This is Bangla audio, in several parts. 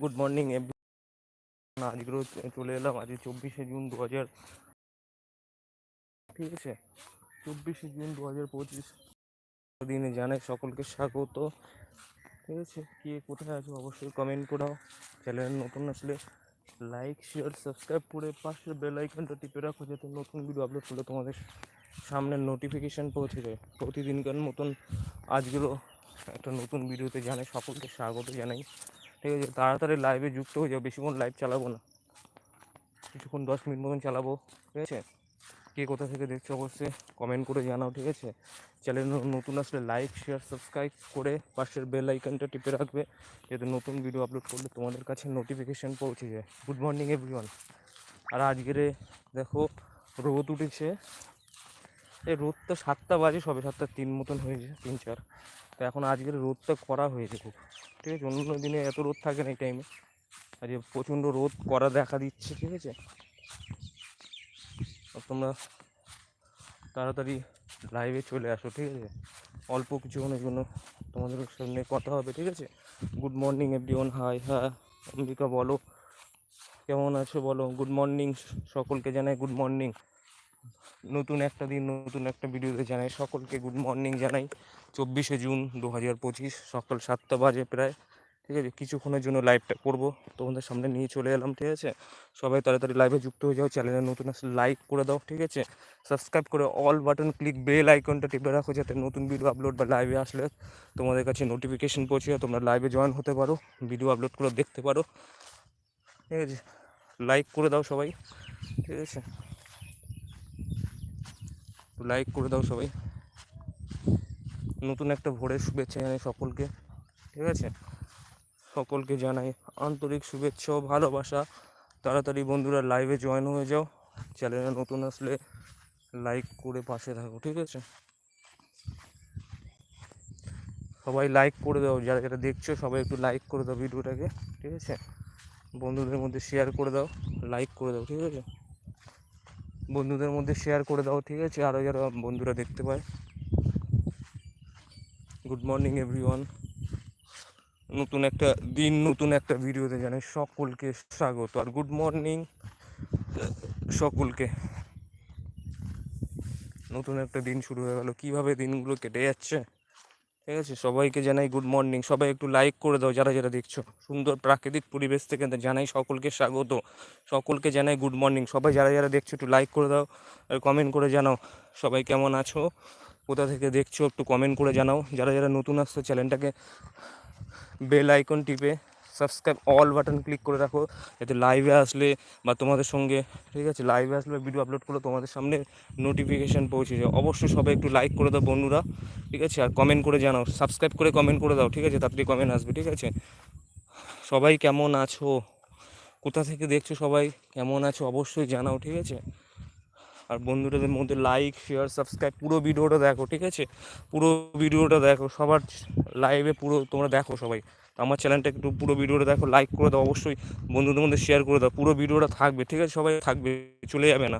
গুড মর্নিং আজকেও চলে এলাম, আজকে চব্বিশে জুন দু হাজার ঠিক আছে চব্বিশে জুন দু হাজার পঁচিশ দিনে জানাই সকলকে স্বাগত। ঠিক আছে? কে কোথায় আছো অবশ্যই কমেন্ট করাও। চ্যানেল নতুন আসলে লাইক শেয়ার সাবস্ক্রাইব করে পাশের বেল আইকনটা টিপে রাখো যাতে নতুন ভিডিও আপলোড করলে তোমাদের সামনে নোটিফিকেশান পৌঁছে যায়। প্রতিদিনকার মতন আজগুলো একটা নতুন ভিডিওতে জানাই, সকলকে স্বাগত জানাই। ঠিক আছে, তাড়াতাড়ি লাইভে যুক্ত হয়ে যাও, বেশিক্ষণ লাইভ চালাবো না। কিছুক্ষণ দশ মিনিট মতন চালাবো, ঠিক আছে? কে কোথা থেকে দেখছ অবশ্যই কমেন্ট করে জানাও, ঠিক আছে? চ্যানেল নতুন আসলে লাইক শেয়ার সাবস্ক্রাইব করে পাশের বেল আইকনটা টিপে রাখবে, যাতে নতুন ভিডিও আপলোড করলে তোমাদের কাছে নোটিফিকেশান পৌঁছে যায়। গুড মর্নিং এভরিওয়ান আর আজকের দেখো, রোদ উঠেছে। এই রোদটা সাতটা বাজে, সবে সাতটা তিন মতন হয়েছে, তিন চার। তো এখন আজকের রোদটা করা হয়েছে খুব। ঠিক আছে? অন্য দিনে এত রোদ থাকে না এই টাইমে আজকে প্রচণ্ড রোদ করা দেখা দিচ্ছে, ঠিক আছে? তোমরা তাড়াতাড়ি লাইভে চলে আসো, ঠিক আছে? অল্প কিছুক্ষণের জন্য তোমাদের সঙ্গে কথা হবে, ঠিক আছে? গুড মর্নিং এভরিওয়ান হাই হ্যাঁ অম্বিকা বলো। কেমন আছো, বলো? গুড মর্নিং সকলকে জানাই গুড মর্নিং নতুন একটা দিন, নতুন একটা ভিডিওতে জানাই সকলকে গুড মর্নিং জানাই। চব্বিশে জুন দু হাজার পঁচিশ, সকাল সাতটা বাজে প্রায়। ঠিক আছে? কিছুক্ষণের জন্য লাইভটা করব। তোমাদের সামনে নিয়ে চলে এলাম, ঠিক আছে? সবাই তাড়াতাড়ি লাইভে যুক্ত হয়ে যাও চ্যানেলে নতুন আসলে লাইক করে দাও, ঠিক আছে? সাবস্ক্রাইব করে অল বাটন ক্লিক বেল আইকনটা টিপে রাখো যাতে নতুন ভিডিও আপলোড বা লাইভে আসলে তোমাদের কাছে নোটিফিকেশন পৌঁছে, তোমরা লাইভে জয়েন হতে পারো ভিডিও আপলোড করে দেখতে পারো। ঠিক আছে? লাইক করে দাও সবাই, ঠিক আছে? লাইক করে দাও সবাই। নতুন একটা ভোরের শুভেচ্ছা জানাই সকলকে, ঠিক আছে? সকলকে জানাই আন্তরিক শুভেচ্ছা ও ভালোবাসা। তাড়াতাড়ি বন্ধুরা লাইভে জয়েন হয়ে যাও। চ্যানেলে নতুন আসলে লাইক করে পাশে থাকো, ঠিক আছে? সবাই লাইক করে দাও, যারা যারা দেখছ সবাই একটু লাইক করে দাও ভিডিওটাকে, ঠিক আছে? বন্ধুদের মধ্যে শেয়ার করে দাও লাইক করে দাও, ঠিক আছে? বন্ধুদের মধ্যে শেয়ার করে দাও, ঠিক আছে? আরও যারা বন্ধুরা দেখতে পায়। গুড মর্নিং এভরিওয়ান নতুন একটা দিন, নতুন একটা ভিডিওতে জানে সকলকে স্বাগত। আর গুড মর্নিং সকলকে। নতুন একটা দিন শুরু হয়ে গেল। কীভাবে দিনগুলো কেটে যাচ্ছে? ঠিক আছে? সবাইকে জানাই গুড মর্নিং সবাই একটু লাইক করে দাও যারা যারা দেখছ। সুন্দর প্রাকৃতিক পরিবেশ থেকে জানাই সকলকে স্বাগত। সকলকে জানাই গুড মর্নিং সবাই যারা যারা দেখছ একটু লাইক করে দাও আর কমেন্ট করে জানাও। সবাই কেমন আছো? কোথা থেকে দেখছ একটু কমেন্ট করে জানাও। যারা যারা নতুন আসছো চ্যানেলটাকে বেল আইকন টিপে সাবস্ক্রাইব অল বাটন ক্লিক করে রাখো, যাতে লাইভে আসলে বা তোমাদের সঙ্গে, ঠিক আছে লাইভে আসলে ভিডিও আপলোড করলে তোমাদের সামনে নোটিফিকেশান পৌঁছে যায়। অবশ্যই সবাই একটু লাইক করে দাও বন্ধুরা, ঠিক আছে, আর কমেন্ট করে জানাও সাবস্ক্রাইব করে কমেন্ট করে দাও, ঠিক আছে, তাড়াতাড়ি কমেন্ট আসবে, ঠিক আছে? সবাই কেমন আছো? কোথা থেকে দেখছ সবাই? কেমন আছো? অবশ্যই জানাও, ঠিক আছে? আর বন্ধুদের মধ্যে লাইক শেয়ার সাবস্ক্রাইব পুরো ভিডিওটা দেখো, ঠিক আছে? পুরো ভিডিওটা দেখো, সবার লাইভে পুরো তোমরা দেখো সবাই। আমার চ্যানেলটা একটু পুরো ভিডিওটা দেখো লাইক করে দাও, অবশ্যই বন্ধুদের মধ্যে শেয়ার করে দাও, পুরো ভিডিওটা থাকবে, ঠিক আছে? সবাই থাকবে, চলে যাবে না।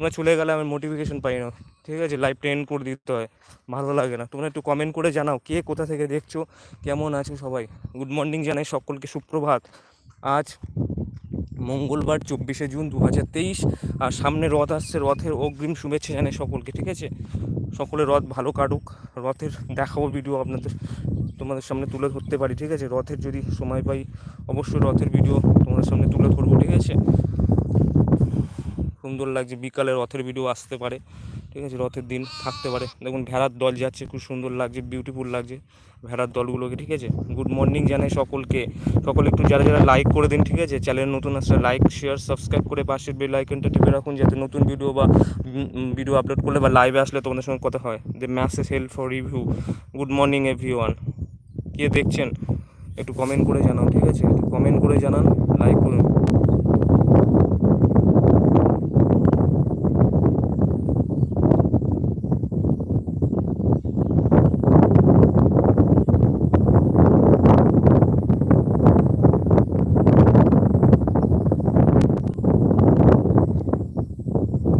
তোমরা চলে গেলে আমি মোটিফিকেশন পাই না, ঠিক আছে? লাইভ ট্রেন করে দিতে হয়, ভালো লাগে না। তোমরা একটু কমেন্ট করে জানাও, কে কোথা থেকে দেখছ, কেমন আছো সবাই? গুড মর্নিং জানাই সকলকে, সুপ্রভাত। আজ মঙ্গলবার চব্বিশে জুন দু হাজার তেইশ, আর সামনে রথ আসছে। রথের অগ্রিম শুভেচ্ছা জানে সকলকে, ঠিক আছে? সকলে রথ ভালো কাটুক। রথের দেখাবো ভিডিও আপনাদের, তোমাদের সামনে তুলে ধরতে পারি, ঠিক আছে? রথের যদি সময় পাই, অবশ্যই রথের ভিডিও তোমাদের সামনে তুলে ধরবো, ঠিক আছে? সুন্দর লাগছে। বিকালে রথের ভিডিও আসতে পারে। ঠিক আছে, রথের দিন থাকতে পারে। দেখুন, ভেড়ার দল যাচ্ছে, খুব সুন্দর লাগছে বিউটিফুল লাগছে ভেড়ার দলগুলোকে, ঠিক আছে? গুড মর্নিং জানাই সকলকে। সকলে একটু যারা যারা লাইক করে দিন, ঠিক আছে? চ্যানেল নতুন আসলে লাইক শেয়ার সাবস্ক্রাইব করে পাশের বেল আইকনটা টিপে রাখুন, যাতে নতুন ভিডিও বা ভিডিও আপলোড করলে বা লাইভে আসলে তোমাদের সঙ্গে কথা হয়। যে message help for review good morning everyone কে দেখছেন? একটু কমেন্ট করে জানাও, ঠিক আছে? একটু কমেন্ট করে জানান লাইক করুন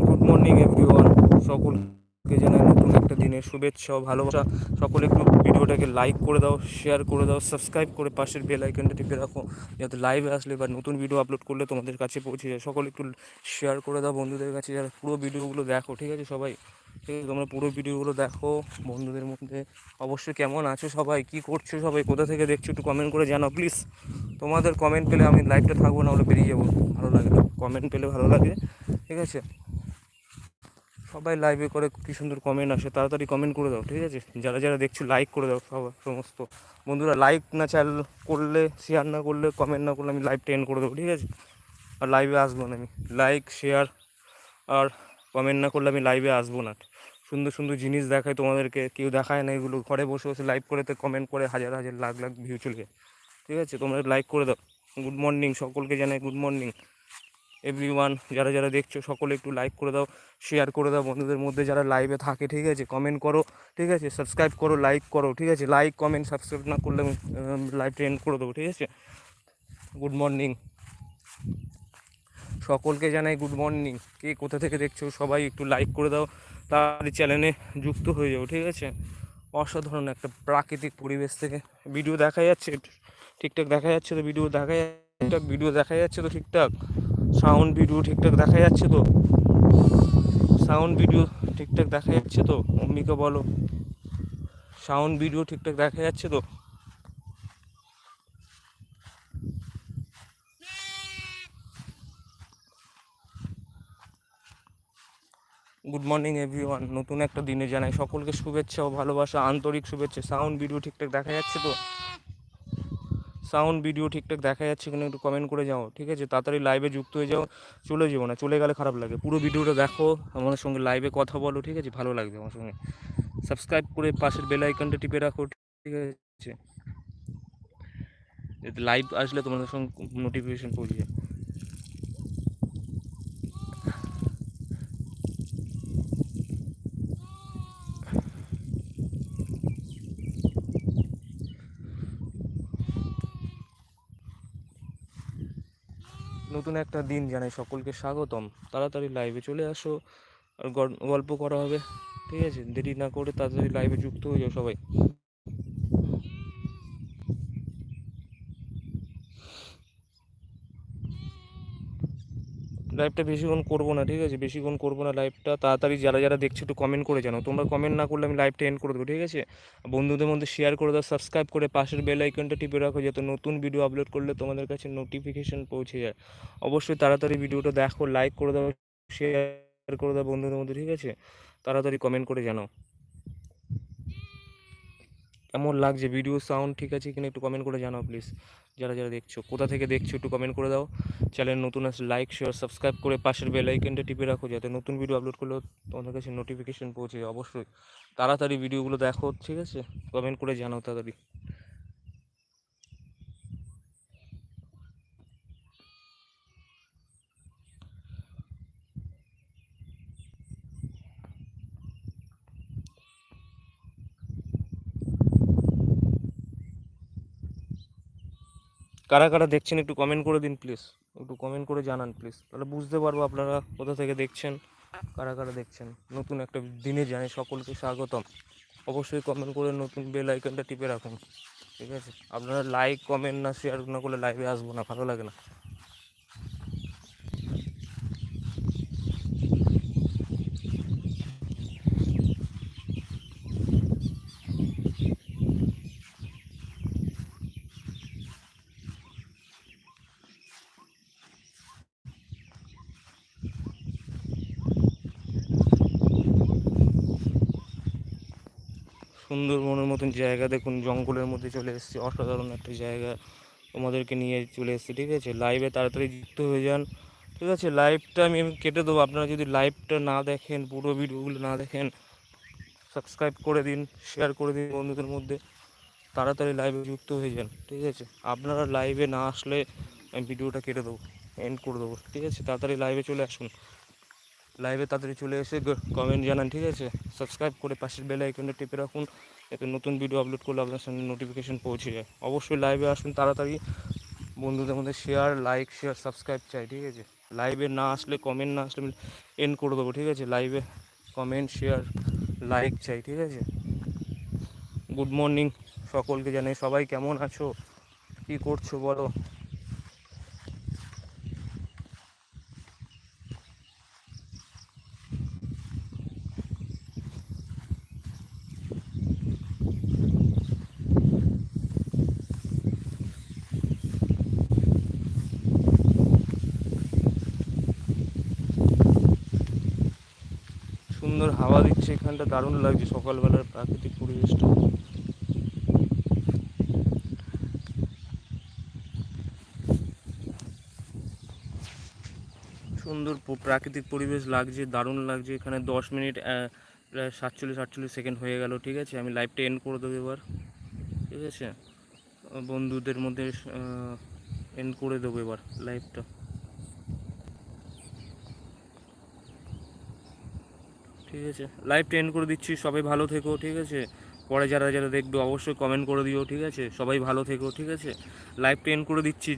গুড মর্নিং এভরিওয়ান সকলকে জানাই নতুন একটা দিনের শুভেচ্ছা ভালোবাসা। সকলে একটু ভিডিওটাকে লাইক করে দাও শেয়ার করে দাও সাবস্ক্রাইব করে পাশের বেল আইকনটা টিপে রাখো। যাতে লাইভে আসলে বা নতুন ভিডিও আপলোড করলে তোমাদের কাছে পৌঁছে যায়। সকলে একটু শেয়ার করে দাও বন্ধুদের কাছে, যারা পুরো ভিডিওগুলো দেখো, ঠিক আছে সবাই? ঠিক আছে, তোমরা পুরো ভিডিওগুলো দেখো বন্ধুদের মধ্যে। অবশ্যই কেমন আছো সবাই? কি করছ সবাই? কোথা থেকে দেখছ একটু কমেন্ট করে জানাও প্লিজ তোমাদের কমেন্ট পেলে আমি লাইভটা থাকব না হলে বেরিয়ে যাব। ভালো লাগে কমেন্ট পেলে ভালো লাগে, ঠিক আছে? সবাই লাইভে করে কি সুন্দর কমেন্ট আসে, তাড়াতাড়ি কমেন্ট করে দাও, ঠিক আছে? যারা যারা দেখছ লাইক করে দাও সবাই সমস্ত। বন্ধুরা লাইক না চাল করলে শেয়ার না করলে কমেন্ট না করলে আমি লাইভটা এন্ড করে দেবো, ঠিক আছে? আর লাইভে আসব না আমি। লাইক শেয়ার আর কমেন্ট না করলে আমি লাইভে আসব না। সুন্দর সুন্দর জিনিস দেখায় তোমাদেরকে, কেউ দেখায় না এগুলো। ঘরে বসে বসে লাইভ করেতে কমেন্ট করে হাজার হাজার লাখ লাখ ভিউ চলে ঠিক আছে? তোমরা লাইক করে দাও। গুড মর্নিং সকলকে জানাই গুড মর্নিং এভরি ওয়ান যারা যারা দেখছ, সকলে একটু লাইক করে দাও শেয়ার করে দাও। বন্ধুদের মধ্যে যারা লাইভে থাকে, ঠিক আছে? কমেন্ট করো, ঠিক আছে? সাবস্ক্রাইব করো লাইক করো, ঠিক আছে? লাইক কমেন্ট সাবস্ক্রাইব না করলে আমি লাইভ ট্রেন্ড করে দেবো, ঠিক আছে? গুড মর্নিং সকলকে জানাই গুড মর্নিং কে কোথা থেকে দেখছ, সবাই একটু লাইক করে দাও। তার চ্যানেলে যুক্ত হয়ে যাও, ঠিক আছে? অসাধারণ একটা প্রাকৃতিক পরিবেশ থেকে ভিডিও দেখা যাচ্ছে। ঠিকঠাক দেখা যাচ্ছে তো ভিডিও দেখা ঠিকঠাক ভিডিও দেখা যাচ্ছে তো ঠিকঠাক। সাউন্ড ভিডিও ঠিকঠাক দেখা যাচ্ছে তো? সাউন্ড ভিডিও ঠিকঠাক দেখা যাচ্ছে তো? অম্বিকা বলো। সাউন্ড ভিডিও ঠিকঠাক দেখা যাচ্ছে তো? গুড মর্নিং এভরিওয়ান নতুন একটা দিনে জানাই সকলকে শুভেচ্ছা ও ভালোবাসা, আন্তরিক শুভেচ্ছা। সাউন্ড ভিডিও ঠিকঠাক দেখা যাচ্ছে তো? সাউন্ড ভিডিও ঠিকঠাক দেখা যাচ্ছে কিনা একটু কমেন্ট করে যাও, ঠিক আছে? তাড়াতাড়ি লাইভে যুক্ত হয়ে যাও, চলে যাব না, চলে গেলে খারাপ লাগে। পুরো ভিডিওটা দেখো আমাদের সঙ্গে লাইভে কথা বলো, ঠিক আছে? ভালো লাগবে আমার সঙ্গে। সাবস্ক্রাইব করে পাশের বেল আইকনটা টিপে রাখো, ঠিক আছে? লাইভ আসলে তোমাদের সঙ্গে নোটিফিকেশন পৌঁছে যায়। নতুন একটা দিন জানাই সকলকে স্বাগতম। তাড়াতাড়ি লাইভে চলে আসো, আর গল- গল্প করা হবে। ঠিক আছে, দেরি না করে তাড়াতাড়ি লাইভে যুক্ত হয়ে যাও সবাই। লাইভটা বেশিক্ষণ করব না, ঠিক আছে? বেশিক্ষণ করব না লাইভটা তাড়াতাড়ি যারা যারা দেখছ একটু কমেন্ট করে জানো তোমরা কমেন্ট না করলে আমি লাইভটা এন্ড করে দেবো, ঠিক আছে? বন্ধুদের মধ্যে শেয়ার করে দাও সাবস্ক্রাইব করে পাশের বেল আইকনটা টিপে রাখো, যাতে নতুন ভিডিও আপলোড করলে তোমাদের কাছে নোটিফিকেশান পৌঁছে যায়। অবশ্যই তাড়াতাড়ি ভিডিওটা দেখো লাইক করে দাও শেয়ার করে দাও বন্ধুদের মধ্যে, ঠিক আছে? তাড়াতাড়ি কমেন্ট করে জানাও। কেমন লাগছে? ভিডিও সাউন্ড ঠিক আছে কিনা একটু কমেন্ট করে জানাও প্লিজ যারা যারা দেখছ, কোথা থেকে দেখছ একটু কমেন্ট করে দাও। চ্যানেল নতুন আসলে লাইক শেয়ার সাবস্ক্রাইব করে পাশের বেল আইকনটা টিপে রাখো যাতে নতুন ভিডিও আপলোড করলে তোমাদের কাছে নোটিফিকেশন পৌঁছে অবশ্যই। তাড়াতাড়ি ভিডিওগুলো দেখো, ঠিক আছে? কমেন্ট করে জানাও তাড়াতাড়ি। কারা কারা দেখছেন একটু কমেন্ট করে দিন প্লিজ একটু কমেন্ট করে জানান প্লিজ তাহলে বুঝতে পারব আপনারা কোথা থেকে দেখছেন, কারা কারা দেখছেন। নতুন একটা দিনে জানে সকলকে স্বাগতম। অবশ্যই কমেন্ট করে নতুন বেল আইকনটা টিপে রাখুন। ঠিক আছে? আপনারা লাইক কমেন্ট না শেয়ার না করলে লাইভে আসব না, ভালো লাগে না। সুন্দরবনের মতন জায়গা দেখুন জঙ্গলের মধ্যে চলে এসেছি, অসাধারণ একটা জায়গা তোমাদেরকে নিয়ে চলে এসেছি, ঠিক আছে? লাইভে তাড়াতাড়ি যুক্ত হয়ে যান, ঠিক আছে? লাইভটা আমি কেটে দেবো, আপনারা যদি লাইভটা না দেখেন, পুরো ভিডিওগুলো না দেখেন সাবস্ক্রাইব করে দিন শেয়ার করে দিন বন্ধুদের মধ্যে, তাড়াতাড়ি লাইভে যুক্ত হয়ে যান, ঠিক আছে? আপনারা লাইভে না আসলে আমি ভিডিওটা কেটে দেবো এন্ড করে দেবো, ঠিক আছে? তাড়াতাড়ি লাইভে চলে আসুন। লাইভে তাড়াতাড়ি চলে এসে কমেন্ট জানান, ঠিক আছে? সাবস্ক্রাইব করে পাশের বেল আইকনটা টিপে রাখুন, যাতে নতুন ভিডিও আপলোড করলে আপনার সামনে নোটিফিকেশন পৌঁছে যায়। অবশ্যই লাইভে আসুন তাড়াতাড়ি। বন্ধুদের মধ্যে শেয়ার লাইক শেয়ার সাবস্ক্রাইব চাই, ঠিক আছে? লাইভে না আসলে কমেন্ট না আসলে এন্ড করে দেবো, ঠিক আছে? লাইভে কমেন্ট শেয়ার লাইক চাই, ঠিক আছে? গুড মর্নিং সকলকে জানাই। সবাই কেমন আছো? কী করছ বলো সুন্দর হাওয়া দিচ্ছে, এখানটা দারুণ লাগছে, সকালবেলার প্রাকৃতিক পরিবেশটা। সুন্দর প্রাকৃতিক পরিবেশ লাগছে, দারুণ লাগছে, এখানে দশ মিনিট প্রায় সাতচল্লিশ, আটচল্লিশ সেকেন্ড হয়ে গেল, ঠিক আছে? আমি লাইভটা এন্ড করে দেবো এবার, ঠিক আছে? বন্ধুদের মধ্যে এন্ড করে দেবো এবার লাইভটা। ঠিক আছে। লাইভটা এন্ড করে দিচ্ছি, সবাই ভালো থেকো, ঠিক আছে? পরে যারা যারা দেখবে অবশ্যই কমেন্ট করে দিও, ঠিক আছে? সবাই ভালো থেকো, ঠিক আছে? লাইভটা এন্ড করে দিচ্ছি,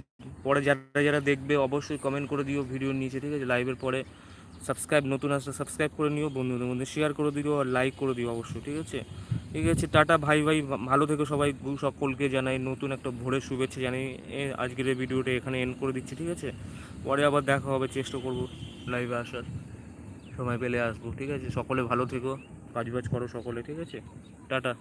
পরে যারা যারা দেখবে অবশ্যই কমেন্ট করে দিও ভিডিওর নিচে, ঠিক আছে? লাইভের পরে সাবস্ক্রাইব নতুন আসলে সাবস্ক্রাইব করে নিও, বন্ধুদের মধ্যে শেয়ার করে দিও আর লাইক করে দিও অবশ্যই, ঠিক আছে? ঠিক আছে, টাটা ভাই ভাই ভালো থেকো সবাই সকলকে জানাই নতুন একটা ভোরের শুভেচ্ছা জানাই আজকের ভিডিওটা এখানে এন্ড করে দিচ্ছি, ঠিক আছে? পরে আবার দেখা হবে, চেষ্টা করব লাইভে আসার। সময় পেলে আসব, ঠিক আছে? সকলে ভালো থেকো, কাজ বাজ করো সকলে, ঠিক আছে? টাটা।